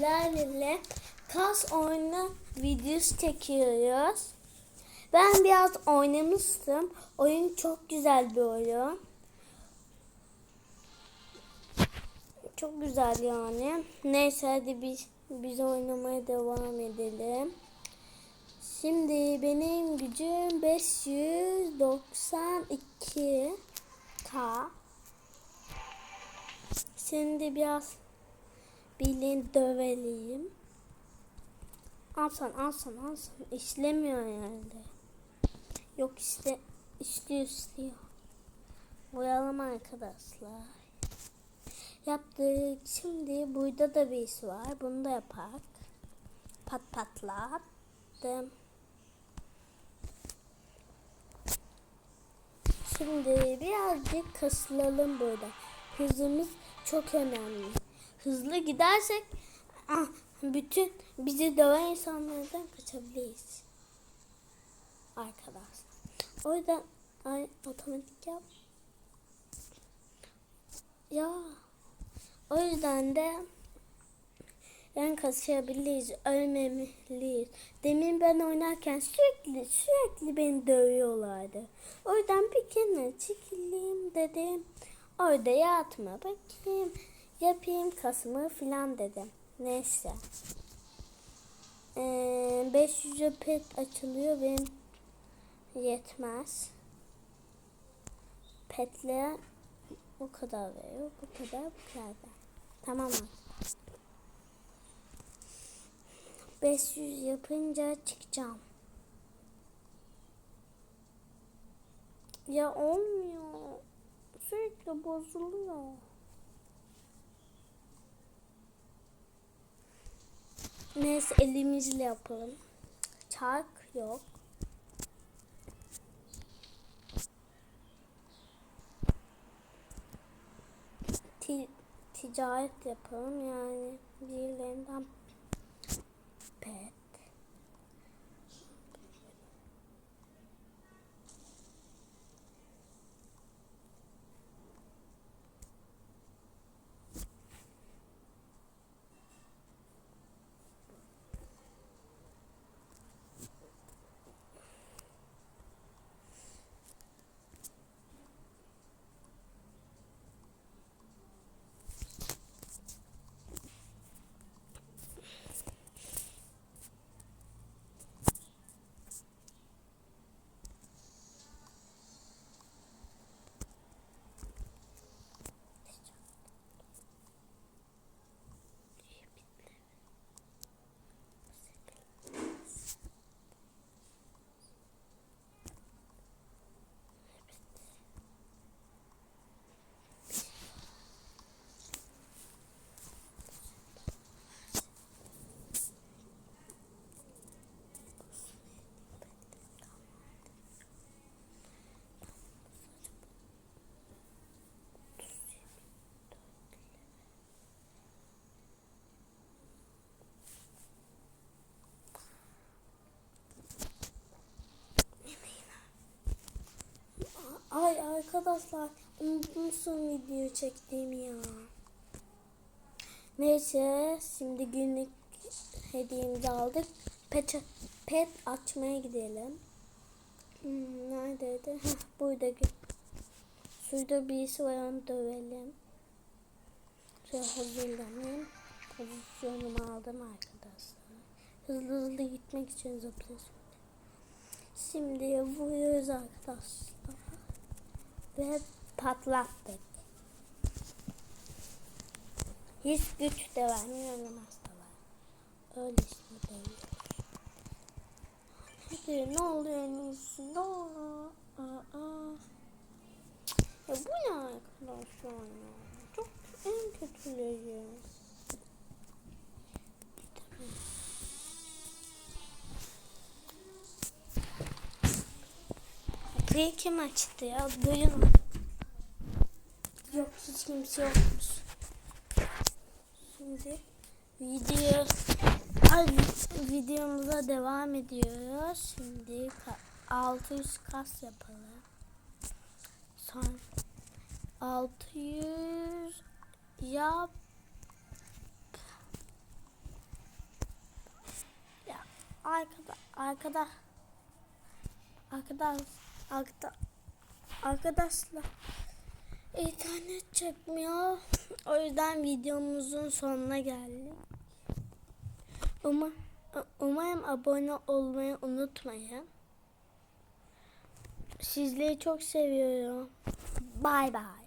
sizlerle kas oyunu videosu çekiyoruz. Ben biraz oynamıştım. Oyun çok güzel bir oyun. Çok güzel yani. Neyse hadi biz, biz oynamaya devam edelim. Şimdi benim gücüm 592 K. Şimdi biraz bilin döveleyim. Alsan alsan alsan işlemiyor herhalde. Yok işte istiyor istiyor. Boyalım arkadaşlar. Yaptık. Şimdi burada da bir iş var. Bunu da yapak. Pat patlattım. Şimdi birazcık kasılalım burada. Hızımız çok önemli. Hızlı gidersek ah, bütün bizi döven insanlardan kaçabiliriz. Arkadaşlar. O yüzden ay, otomatik yap. Ya. O yüzden de yani kasıyabiliriz, ölmemeliyiz. Demin ben oynarken sürekli sürekli beni dövüyorlardı. O yüzden bir kenara çekileyim dedim. Orada yatma bakayım. Yapayım kasımı filan dedim. Neyse. Ee, 500 pet açılıyor benim yetmez. Petle bu kadar veriyor. Bu kadar bu kadar. Tamam mı? 500 yapınca çıkacağım. Ya olmuyor. Sürekli bozuluyor. Neyse elimizle yapalım. Çark yok. Ti ticaret yapalım yani birilerinden pet. Ay arkadaşlar unutmuşum video çektiğimi ya. Neyse şimdi günlük hediyemizi aldık. Pet, pet açmaya gidelim. Hmm, neredeydi? Heh, buradaki. Şurada birisi var onu dövelim. Şöyle hazırlanayım. Pozisyonumu aldım arkadaşlar. Hızlı hızlı gitmek için zıplıyorum. Şimdi vuruyoruz arkadaşlar ve patlattık. Hiç güç de vermiyor ölmez de var. Öyle işte değil. Hadi ne oluyor Nilsi? Ne oluyor? Aa, aa. Ya bu ne arkadaşlar ya? Çok en kötüleri. Kapıyı kim açtı ya? Duyun. Yok hiç kimse yokmuş. Şimdi video ay, videomuza devam ediyoruz. Şimdi 600 kas yapalım. Son 600 yap arkada arkada arkada arkadaşlar internet çekmiyor. O yüzden videomuzun sonuna geldik. Uma, umarım abone olmayı unutmayın. Sizleri çok seviyorum. Bay bay.